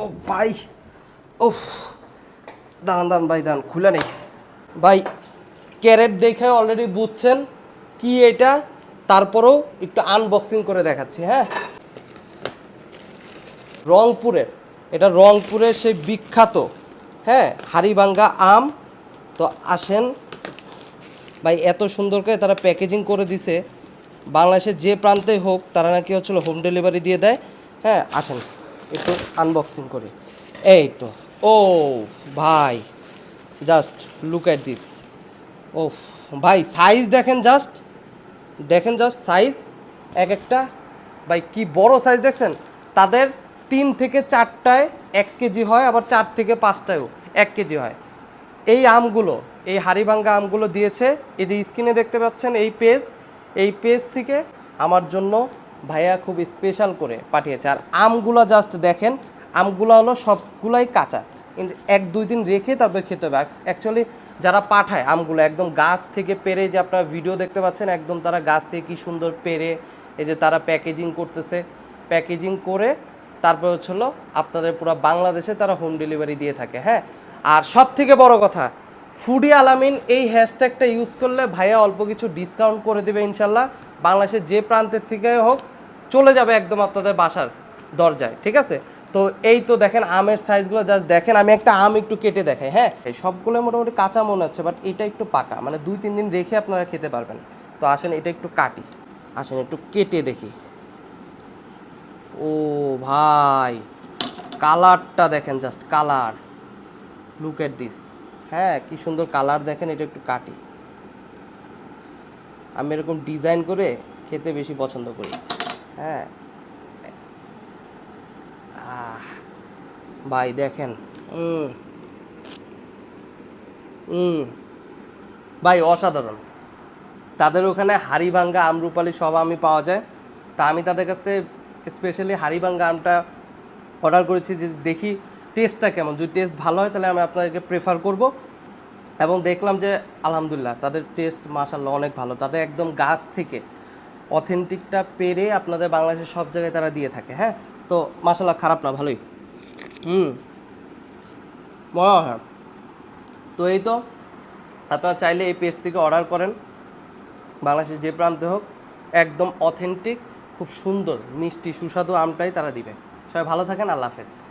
ও ভাই ওফ দান দান ভাই দান খুলে নেই। ভাই, ক্যারেট দেখে অলরেডি বুঝছেন কি এটা, তারপরেও একটু আনবক্সিং করে দেখাচ্ছি হ্যাঁ? রংপুরের এটা রংপুরের সেই বিখ্যাত হ্যাঁ হাড়িভাঙ্গা আম। তো আসেন, ভাই, এত সুন্দর করে তারা প্যাকেজিং করে দিছে। বাংলাদেশের যে প্রান্তে হোক, তারা নাকি হচ্ছিল হোম ডেলিভারি দিয়ে দেয়। হ্যাঁ আসেন। একটু আনবক্সিং করি। এই তো ও ভাই জাস্ট লুক অ্যাট দিস ও ভাই সাইজ দেখেন জাস্ট দেখেন জাস্ট সাইজ এক একটা। ভাই, কি বড় সাইজ দেখছেন? তাদের তিন থেকে চারটায় এক কেজি হয়, আবার চার থেকে পাঁচটায়ও এক কেজি হয়। এই আমগুলো, এই হাড়িভাঙ্গা আমগুলো দিয়েছে, এই যে স্ক্রিনে দেখতে পাচ্ছেন, এই পেজ এই পেজ থেকে আমার জন্য ভাইয়া খুব স্পেশাল করে পাঠিয়েছে। আর আমগুলো জাস্ট দেখেন, আমগুলো হলো সবগুলাই কাঁচা। এক, দুই দিন রেখে তারপরে খেতে হবে। অ্যাকচুয়ালি যারা পাঠায় আমগুলো, একদম গাছ থেকে পেরে যে আপনারা ভিডিও দেখতে পাচ্ছেন, একদম তারা গাছ থেকে কি সুন্দর পেরে, এই যে তারা প্যাকেজিং করতেছে। প্যাকেজিং করে তারপর হচ্ছে হলো আপনাদের পুরো বাংলাদেশে তারা হোম ডেলিভারি দিয়ে থাকে হ্যাঁ? আর সব থেকে বড় কথা ফুডি আলামিন এই হ্যাশট্যাগটা ইউজ করলে ভাইয়া অল্প কিছু ডিসকাউন্ট করে দেবে ইনশাল্লাহ। বাংলাদেশের যে প্রান্তের থেকে হোক, চলে যাবে একদম আপনাদের বাসার দরজায়, ঠিক আছে? তো এই তো দেখেন আমের সাইজগুলো জাস্ট দেখেন, আমি একটা আম একটু কেটে দেখাই হ্যাঁ? এই সবগুলো মোটামুটি কাঁচা মনে হচ্ছে বাট এটা একটু পাকা মানে দুই, তিন দিন রেখে আপনারা খেতে পারবেন। তো আসেন, এটা একটু কাটি। আসেন, একটু কেটে দেখি। ও ভাই কালারটা দেখেন just colour look at this হ্যাঁ কি সুন্দর কালার দেখেন, এটা একটু কাটি। আমি এরকম ডিজাইন করে খেতে বেশি পছন্দ করি। হ্যাঁ। ভাই দেখেন ভাই অসাধারণ। তাদের ওখানে হাড়িভাঙ্গা, আমরুপালি সব আমি পাওয়া যায়। তা আমি তাদের কাছ থেকে স্পেশালি হাড়িভাঙ্গা আমটা অর্ডার করেছি যে দেখি টেস্টটা কেমন? যদি টেস্ট ভালো হয়, তাহলে আমি আপনাদেরকে প্রেফার করব। এবং দেখলাম যে, আলহামদুলিল্লাহ, তাদের টেস্ট মাসাল্লাহ অনেক ভালো। তাদের একদম গাছ থেকে অথেন্টিকটা পেরে আপনাদের বাংলাদেশের সব জায়গায় তারা দিয়ে থাকে হ্যাঁ? তো মাসাল্লাহ খারাপ না, ভালোই। হুম। মজা হয়। তো এই তো, আপনারা চাইলে এই পেজ থেকে অর্ডার করেন। বাংলাদেশের যে প্রান্তে হোক, একদম অথেন্টিক খুব সুন্দর, মিষ্টি, সুস্বাদু আমটাই তারা দিবে। সবাই ভালো থাকেন, আল্লাহ হাফেজ।